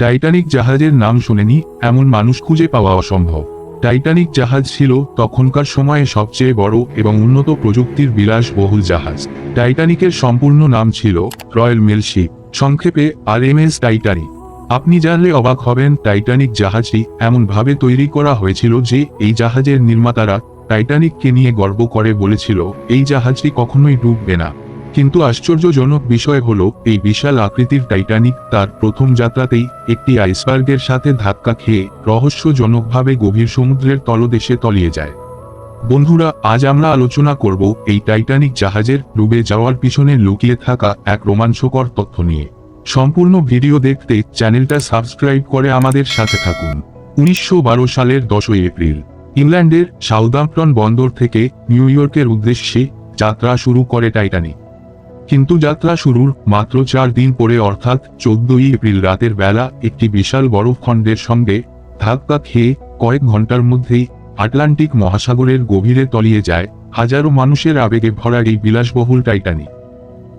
Titanic জাহাজের নাম শুনেনি, এমন মানুষ খুঁজে পাওয়া অসম্ভব। টাইটানিক জাহাজ ছিল তখনকার সময়ে সবচেয়ে বড় এবং উন্নত প্রযুক্তির বিলাসবহুল জাহাজ। টাইটানিকের সম্পূর্ণ নাম ছিল রয়্যাল মেলশিপ সংক্ষেপে আর এম এস টাইটানিক। আপনি জানলে অবাক হবেন, টাইটানিক জাহাজটি এমনভাবে তৈরি করা হয়েছিল যে এই জাহাজের নির্মাতারা টাইটানিককে নিয়ে গর্ব করে বলেছিল, এই জাহাজটি কখনোই ডুববে না। কিন্তু আশ্চর্যজনক বিষয় হল, এই বিশাল আকৃতির টাইটানিক তার প্রথম যাত্রাতেই একটি আইসবার্গের সাথে ধাক্কা খেয়ে রহস্যজনকভাবে গভীর সমুদ্রের তলদেশে তলিয়ে যায়। বন্ধুরা, আজ আমরা আলোচনা করব এই টাইটানিক জাহাজের ডুবে যাওয়ার পিছনে লুকিয়ে থাকা এক রোমাঞ্চকর তথ্য নিয়ে। সম্পূর্ণ ভিডিও দেখতে চ্যানেলটা সাবস্ক্রাইব করে আমাদের সাথে থাকুন। উনিশশো বারো সালের দশই এপ্রিল, ইংল্যান্ডের সাউদাম্পটন বন্দর থেকে নিউ ইয়র্কের উদ্দেশ্যে যাত্রা শুরু করে টাইটানিক। কিন্তু যাত্রা শুরুর মাত্র চার দিন পরে অর্থাৎ চোদ্দই এপ্রিল রাতের বেলা একটি বিশাল বরফখণ্ডের সঙ্গে ধাক্কা খেয়ে কয়েক ঘণ্টার মধ্যেই আটলান্টিক মহাসাগরের গভীরে তলিয়ে যায় হাজারো মানুষের আবেগে ভরা এই বিলাসবহুল টাইটানিক।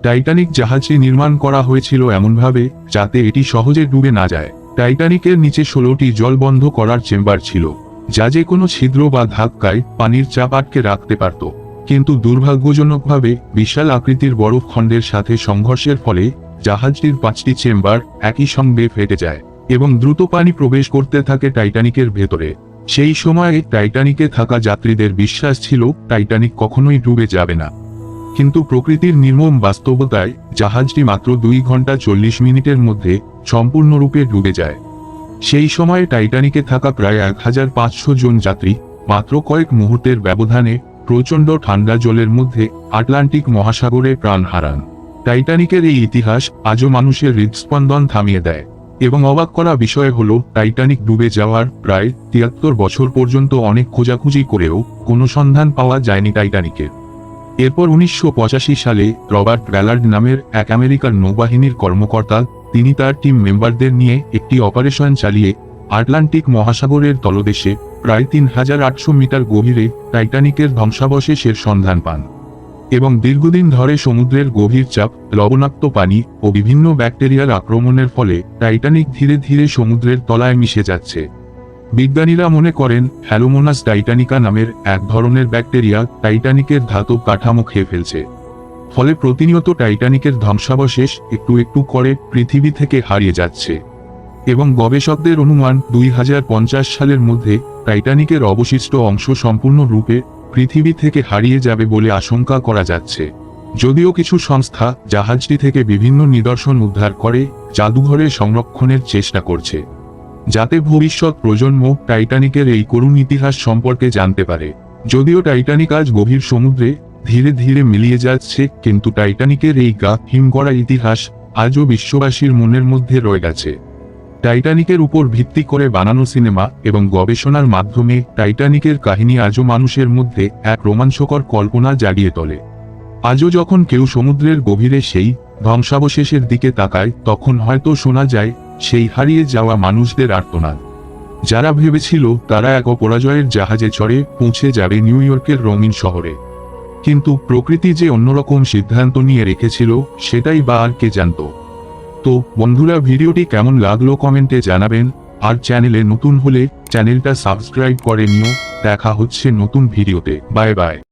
টাইটানিক জাহাজটি নির্মাণ করা হয়েছিল এমনভাবে যাতে এটি সহজে ডুবে না যায়। টাইটানিকের নিচে ষোলোটি জল বন্ধ করার চেম্বার ছিল, যা যে কোনো ছিদ্র বা ধাক্কায় পানির চাপ আটকে রাখতে পারত। কিন্তু দুর্ভাগ্যজনকভাবে, বিশাল আকৃতির বরফ খণ্ডের সাথে সংঘর্ষের ফলে, জাহাজটির পাঁচটি চেম্বার একই সঙ্গে ফেটে যায় এবং দ্রুত পানি প্রবেশ করতে থাকে টাইটানিকের ভেতরে। সেই সময়ে টাইটানিকে থাকা যাত্রীদের বিশ্বাস ছিল, টাইটানিক কখনোই ডুবে যাবে না। কিন্তু প্রকৃতির নির্মম বাস্তবতায়, জাহাজটি মাত্র দুই ঘণ্টা চল্লিশ মিনিটের মধ্যে সম্পূর্ণরূপে ডুবে যায়। সেই সময়ে টাইটানিকে থাকা প্রায় এক হাজার পাঁচশো জন যাত্রী, মাত্র কয়েক মুহূর্তের ব্যবধানে প্রচণ্ড ঠান্ডা জলের মধ্যে আটলান্টিক মহাসাগরে প্রাণ হারান। টাইটানিকের এই ইতিহাস আজও মানুষের হৃদস্পন্দন থামিয়ে দেয় এবং অবাক করা বিষয় হল, টাইটানিক ডুবে যাওয়ার প্রায় তিয়াত্তর বছর পর্যন্ত অনেক খোঁজাখুঁজি করেও কোনো সন্ধান পাওয়া যায়নি টাইটানিকের। এরপর উনিশশো পঁচাশি সালে রবার্ট ব্যালার্ড নামের এক আমেরিকার নৌবাহিনীর কর্মকর্তা, তিনি তার টিম মেম্বারদের নিয়ে একটি অপারেশন চালিয়ে আটলান্টিক মহাসাগরের তলদেশে প্রায় তিন হাজার আটশো মিটার গভীরে টাইটানিকের ধ্বংসাবশেষের সন্ধান পান এবং দীর্ঘদিন ধরে সমুদ্রের গভীর চাপ, লবণাক্ত পানি ও বিভিন্ন ব্যাকটেরিয়ার আক্রমণের ফলে টাইটানিক ধীরে ধীরে সমুদ্রের তলায় মিশে যাচ্ছে। বিজ্ঞানীরা মনে করেন, হ্যালোমোনাস টাইটানিকা নামের এক ধরনের ব্যাকটেরিয়া টাইটানিকের ধাতব কাঠামো খেয়ে ফেলছে। ফলে প্রতিনিয়ত টাইটানিকের ধ্বংসাবশেষ একটু একটু করে পৃথিবী থেকে হারিয়ে যাচ্ছে। এবং গবেষকদের অনুমান দুই হাজার পঞ্চাশ সালের মধ্যে টাইটানিকের অবশিষ্ট অংশ সম্পূর্ণরূপে পৃথিবী থেকে হারিয়ে যাবে বলে আশঙ্কা করা যাচ্ছে। যদিও কিছু সংস্থা জাহাজটি থেকে বিভিন্ন নিদর্শন উদ্ধার করে জাদুঘরে সংরক্ষণের চেষ্টা করছে, যাতে ভবিষ্যৎ প্রজন্ম টাইটানিকের এই করুণ ইতিহাস সম্পর্কে জানতে পারে। যদিও টাইটানিক আজ গভীর সমুদ্রে ধীরে ধীরে মিলিয়ে যাচ্ছে, কিন্তু টাইটানিকের এই গা হিম ইতিহাস আজও বিশ্ববাসীর মনের মধ্যে রয়ে গেছে। টাইটানিকের উপর ভিত্তি করে বানানো সিনেমা এবং গবেষণার মাধ্যমে টাইটানিকের কাহিনী আজও মানুষের মধ্যে এক রোমাঞ্চকর কল্পনা জাগিয়ে তোলে। আজও যখন কেউ সমুদ্রের গভীরে সেই ধ্বংসাবশেষের দিকে তাকায়, তখন হয়তো শোনা যায়, সেই হারিয়ে যাওয়া মানুষদের আর্তনাদ। যারা ভেবেছিল তারা এক অপরাজয়ের জাহাজে চড়ে পৌঁছে যাবে নিউ ইয়র্কের রঙিন শহরে। কিন্তু প্রকৃতি যে অন্যরকম সিদ্ধান্ত নিয়ে রেখেছিল, সেটাই বা আর কে জানত। তো, বন্ধুরা ভিডিওটি কেমন লাগল কমেন্টে জানাবেন। আর চ্যানেলে নতুন হলে চ্যানেলটা সাবস্ক্রাইব করে নিও। দেখা হচ্ছে নতুন ভিডিওতে। Bye bye.